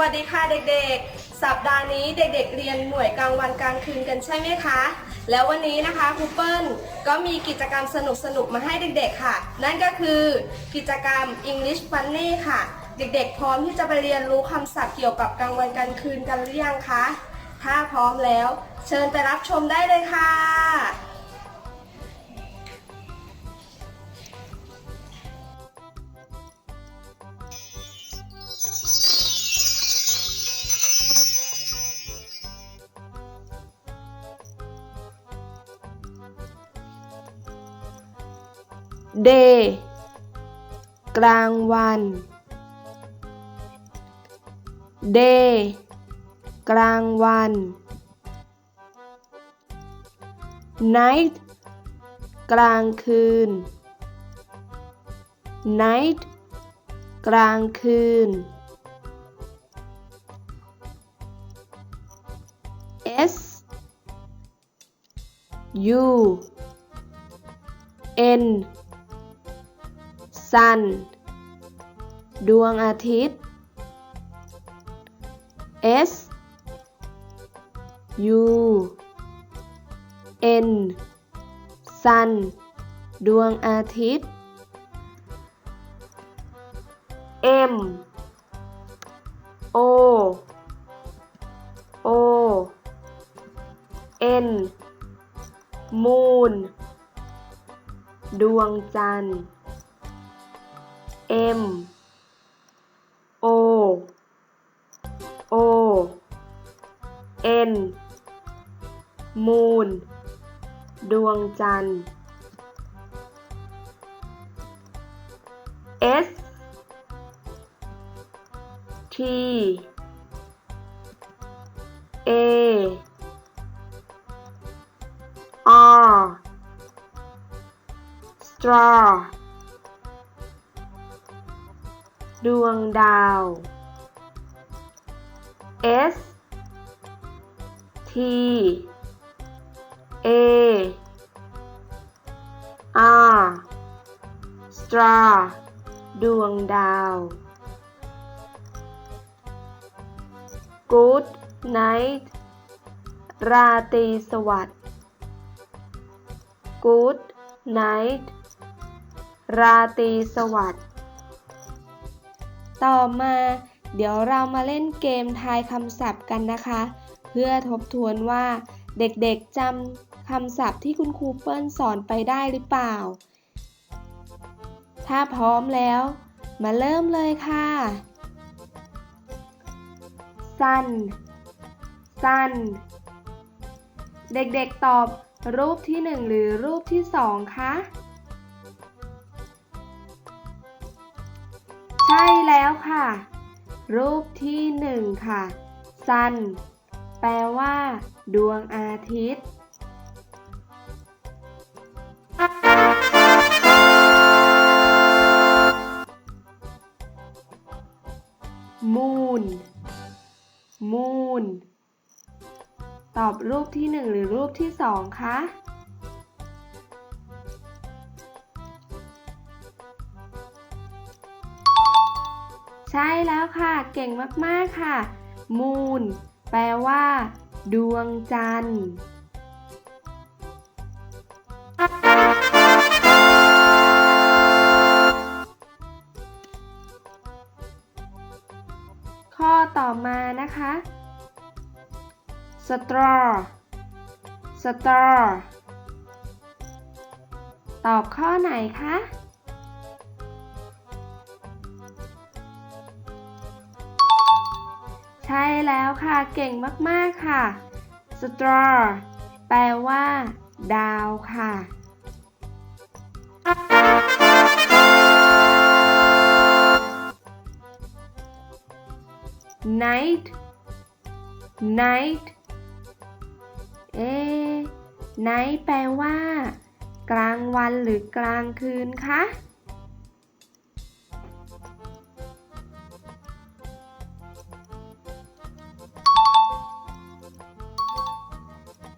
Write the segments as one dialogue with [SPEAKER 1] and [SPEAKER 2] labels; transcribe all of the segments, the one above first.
[SPEAKER 1] วัสดีค่ะเด็กๆ สัปดาห์นี้เด็กๆ เรียนหน่วยกลางวันกลางคืนกันใช่ไหมคะ แล้ววันนี้นะคะครูเปิ้ลก็มีกิจกรรมสนุกๆ มาให้เด็กๆ ค่ะ นั่นก็คือกิจกรรม English Funny ค่ะ เด็กๆ พร้อมที่จะไปเรียนรู้คำศัพท์เกี่ยวกับกลางวันกลางคืนกันหรือยังคะ ถ้าพร้อมแล้ว เชิญไปรับชมได้เลยค่ะ
[SPEAKER 2] day กลางวัน day กลางวัน night กลางคืน night กลางคืน s u n sun ดวงอาทิตย์ S U N sun ดวงอาทิตย์ M O O N moon ดวงจันทร์ M O O N moon ดวงจันทร์ S T A R straw ดวงดาว S T A R star ดวงดาว Good night ราตรีสวัสดิ์ Good night ราตรีสวัสดิ์ ต่อมา เดี๋ยวเรามาเล่นเกมทายคำศัพท์กันนะคะ เพื่อทบทวนว่า เด็กๆจำคำศัพท์ที่คุณครูเปิ้ลสอนไปได้หรือเปล่า ถ้าพร้อมแล้ว มาเริ่มเลยค่ะ สั้น สั้น เด็กๆตอบรูปที่หนึ่งหรือรูปที่สองคะ ช่แล้วค่ะ รูปที่หนึ่งค่ะ sun แปลว่า ดวงอาทิตย์ moon moon ตอบรูปที่หนึ่งหรือรูปที่สองคะ ใช่แล้วค่ะ เก่งมากๆค่ะ moon แปลว่า ดวงจันทร์ข้อต่อมานะคะ straw straw ตอบข้อไหนคะ ใช่แล้วค่ะ เก่งมากๆค่ะ straw แปลว่า ดาวค่ะ night night เอ๊ night แปลว่า กลางวันหรือกลางคืนคะ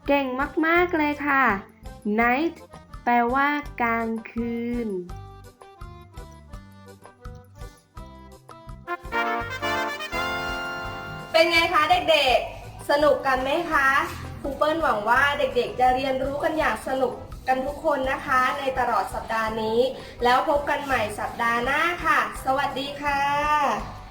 [SPEAKER 2] เก่งมาก ๆ เลยค่ะ night แปลว่ากลางคืน
[SPEAKER 1] เป็นไงคะเด็กๆ สนุกกันไหมคะครูเปิ้ลหวังว่าเด็กๆ จะเรียนรู้กันอย่างสนุกกันทุกคนนะคะในตลอดสัปดาห์นี้ แล้วพบกันใหม่สัปดาห์หน้าค่ะ สวัสดีค่ะ